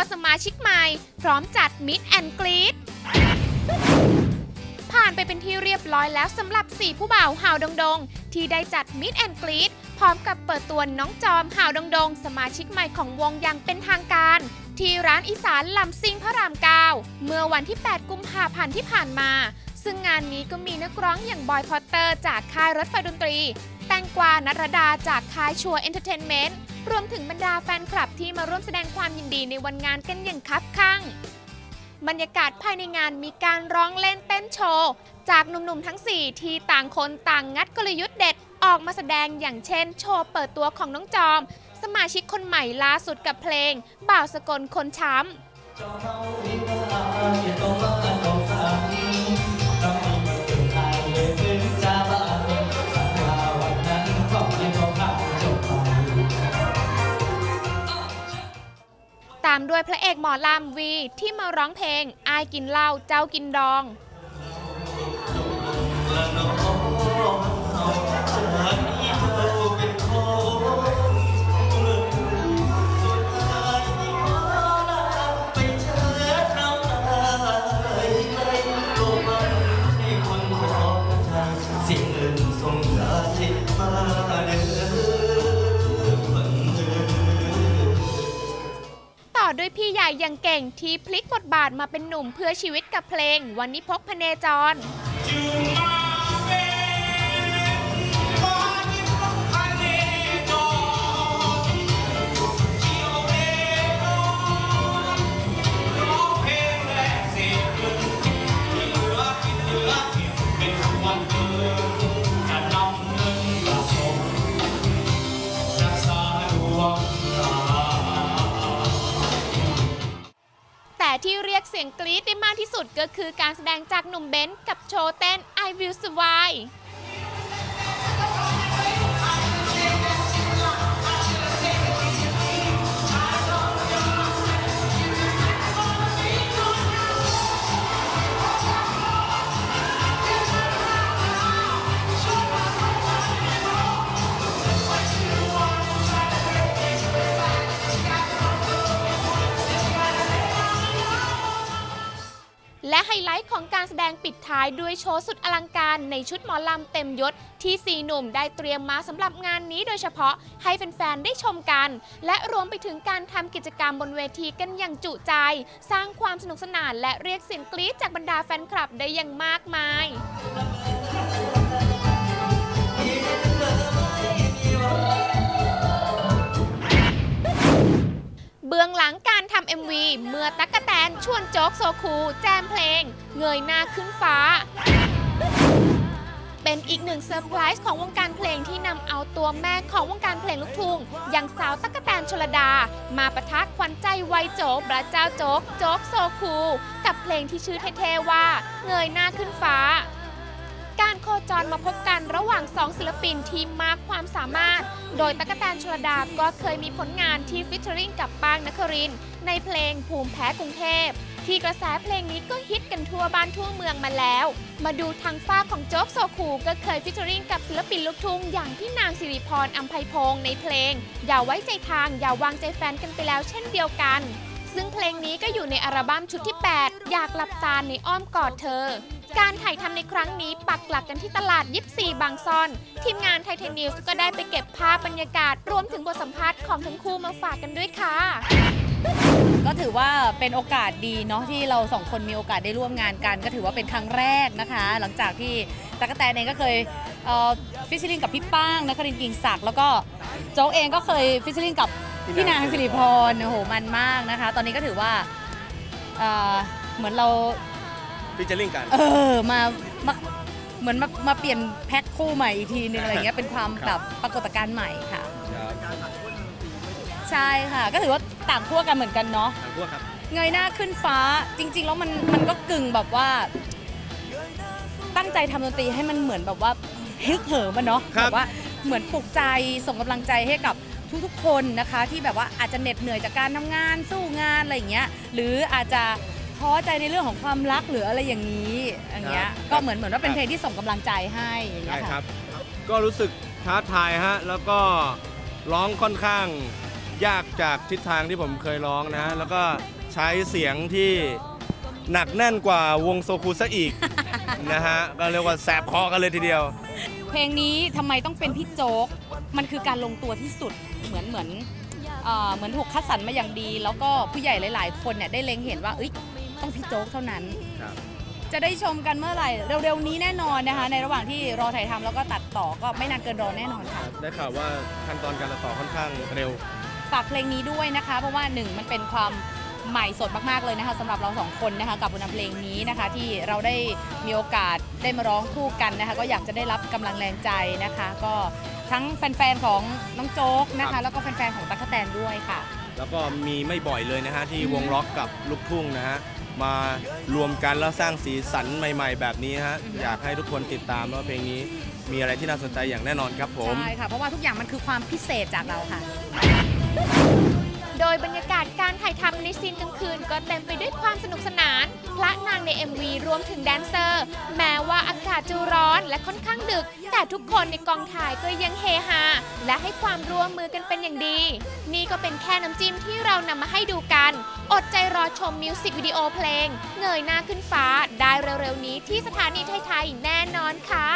ตัวสมาชิกใหม่ พร้อมจัดมิดแอนกรีดผ่านไปเป็นที่เรียบร้อยแล้วสำหรับ 4 ผู้บ่าวห่าวดงดง ที่ได้จัดมิดแอนกรีดพร้อมกับเปิดตัวน้องจอมห่าวดงดง สมาชิกใหม่ของวงอย่างเป็นทางการ ที่ร้านอีสานลำซิงพระราม9เมื่อวันที่ 8 กุมภาพันธ์ที่ผ่านมา ซึ่งงานนี้ก็มีนักร้องอย่างบอยพอตเตอร์จากค่ายรถไฟดนตรี แตงกวานัรดาจากคายชัวเอนเตอร์เทนเมนต์รวมถึงบรรดาแฟนคลับที่มาร่วมแสดงความยินดีในวันงานกันอย่างคับคั่ง บรรยากาศภายในงานมีการร้องเล่นเต้นโชว์ จากหนุ่มๆทั้ง 4 ที่ต่างคนต่างงัดกลยุทธ์เด็ดออกมาแสดงอย่างเช่น โชว์เปิดตัวของน้องจอม สมาชิกคนใหม่ล่าสุดกับเพลง บ่าวสกลคนช้ำ ดยพระเอกหมอลำวีที่มาร้องเพลงอายกินเหล้าเจ้ากินดองายอย่างเก่งที่พลิกบทบาทมาเป็นหนุ่มเพื่อชีวิตกับเพลงวันนี้พกพเนจร สียงกรี๊ดได้มากที่สุดก็คือการแสดงจากหนุ่มเบนซ์กับโชว์เต้น I Will Survive และไฮไลท์ของการแสดงปิดท้ายด้วยโชว์สุดอลังการในชุดหมอลำเต็มยศที่สี่หนุ่มได้เตรียมมาสำหรับงานนี้โดยเฉพาะให้แฟนๆ ได้ชมกัน และรวมไปถึงการทำกิจกรรมบนเวทีกันอย่างจุใจ สร้างความสนุกสนานและเรียกเสียงกรี๊ดจากบรรดาแฟนคลับได้อย่างมากมายเบื้องหลัง การทำ MV เมื่อตั๊กแตนชวนโจ๊กโซคู แจมเพลง เงยหน้าขึ้นฟ้า เป็นอีกหนึ่งเซอร์ไพรส์ของวงการเพลงที่นำเอาตัวแม่ของวงการเพลงลูกทุ่งอย่างสาวตั๊กแตนชลดา มาประทักขวัญใจวัยโจ๊กพระเจ้าโจ๊กโจ๊กโซคู กับเพลงที่ชื่อเท่ๆว่า เงยหน้าขึ้นฟ้า การโคจรมาพบกันระหว่างสองศิลปินที่มากความสามารถ โดยตั๊กะแตนชลดาก็เคยมีผลงานที่ฟิชเชอริงกับป้างนคริน ในเพลงภูมิแพ้กรุงเทพ ที่กระแสเพลงนี้ก็ฮิตกันทั่วบ้านทั่วเมืองมาแล้ว มาดูทางฝ้าของโจ๊กโซคูก็เคยฟิชเชอริงกับศิลปินลูกทุ่งอย่างพี่นางสิริพรอัมไพพงษ์ในเพลง อย่าไว้ใจทางอย่าวางใจแฟนกันไปแล้วเช่นเดียวกัน ซึ่งเพลงนี้ก็อยู่ในอัลบั้มชุดที่ 8 อยากหลับตาในอ้อมกอดเธอ การถ่ายทำในครั้งนี้ปักหลักกันที่ตลาดยิปซีบางซอน ทีมงานไทเทนิวส์ก็ได้ไปเก็บภาพบรรยากาศ รวมถึงบทสัมภาษณ์ของทั้งคู่มาฝากกันด้วยค่ะ ก็ถือว่าเป็นโอกาสดีเนาะที่เราสองคนมีโอกาสได้ร่วมงานกัน ก็ถือว่าเป็นครั้งแรกนะคะ หลังจากที่ตะกกะแตนเองก็เคยฟิชชิลิงกับพี่ป้างนครินทร์กิงศักดิ์แล้วก็โจ๊กเองก็เคยฟิชชิลิงกับพี่นางสิริพรโอ้โหมันมากนะคะ ตอนนี้ก็ถือว่าเอ่อเหมือนเรา ฟิชเจอริงกัน เออมามาเหมือนมามาเปลี่ยนแพ็คคู่ใหม่อีกทีนึงอะไรอย่างเงี้ยเป็นความครับ แบบปรากฏการณ์ใหม่ค่ะใช่ค่ะ ก็ถือว่าต่างขั้วกันเหมือนกันเนาะ ทางพวกครับ เงยหน้าขึ้นฟ้าจริง ๆ แล้วมันมันก็กึ่งแบบว่า ตั้งใจทำดนตรีให้มันเหมือนแบบว่าฮึกเหิมอะเนาะครับ แบบว่าเหมือนปลุกใจส่งกำลังใจให้กับทุกๆคนนะคะ ที่แบบว่าอาจจะเหน็ดเหนื่อยจากการทำงานสู้งานอะไรอย่างเงี้ยหรืออาจจะ ท้อใจในเรื่องของความรักหรืออะไรอย่างนี้อย่างเงี้ยครับ ก็เหมือนเหมือนว่าเป็นเพลงที่ส่งกำลังใจให้อย่างเงี้ใช่ยครัค่ะบ ก็รู้สึกท้าทายฮะ แล้วก็ร้องค่อนข้างยากจากทิศทางที่ผมเคยร้องนะฮะ แล้วก็ใช้เสียงที่หนักแน่นกว่าวงโซคูซะอีก นะฮะ ก็เรียกว่าแสบคอกันเลยทีเดียว เพลงนี้ทำไมต้องเป็นพี่โจ๊ก มันคือการลงตัวที่สุดเหมือนเหมือนเอ่อเหมือนถูกคัดสรรมาอย่างดี แล้วก็ผู้ใหญ่หลาย ๆ คนเนี่ยได้เล็งเห็นว่าเอ้ย ต้องพี่โจ๊กเท่านั้น ครับ จะได้ชมกันเมื่อไหร่ เร็วๆนี้แน่นอนนะคะ ในระหว่างที่รอถ่ายทำแล้วก็ตัดต่อก็ไม่นานเกินรอแน่นอนค่ะ ได้ข่าวว่าขั้นตอนการตัดต่อค่อนข้างเร็ว ฝากเพลงนี้ด้วยนะคะ เพราะว่าหนึ่งมันเป็นความใหม่สดมากๆเลยนะคะสำหรับเราสองคนนะคะกับบทนำเพลงนี้นะคะ ที่เราได้มีโอกาสได้มาร้องคู่กันนะคะ ก็อยากจะได้รับกำลังแรงใจนะคะ ก็ทั้งแฟนๆของน้องโจ๊กนะครัคะบ แล้วก็แฟนๆของตั๊กแตนด้วยค่ะ แล้วก็มีไม่บ่อยเลยนะฮะที่อืมวงล็อกกับลูกทุ่งนะฮะ มารวมกันแล้วสร้างสีสันใหม่ ๆ แบบนี้ฮะอยากให้ทุกคนติดตามว่าเพลงนี้มีอะไรที่น่าสนใจอย่างแน่นอนครับผม ใช่ค่ะ เพราะว่าทุกอย่างมันคือความพิเศษจากเราค่ะ โดยบรรยากาศการถ่ายทำในซีนกลางคืนก็เต็มไปด้วยความสนุกสนาน พระนางใน MV รวมถึงแดนเซอร์ แม้ว่าอากาศจะร้อนและค่อนข้างดึก แต่ทุกคนในกองถ่ายก็ยังเฮฮาและให้ความร่วมมือกันเป็นอย่างดี นี่ก็เป็นแค่น้ำจิ้มที่เรานำมาให้ดูกัน อดใจรอชมมิวสิกวิดีโอเพลง เงยหน้าขึ้นฟ้าได้เร็วๆนี้ที่สถานีไทยๆแน่นอนค่ะ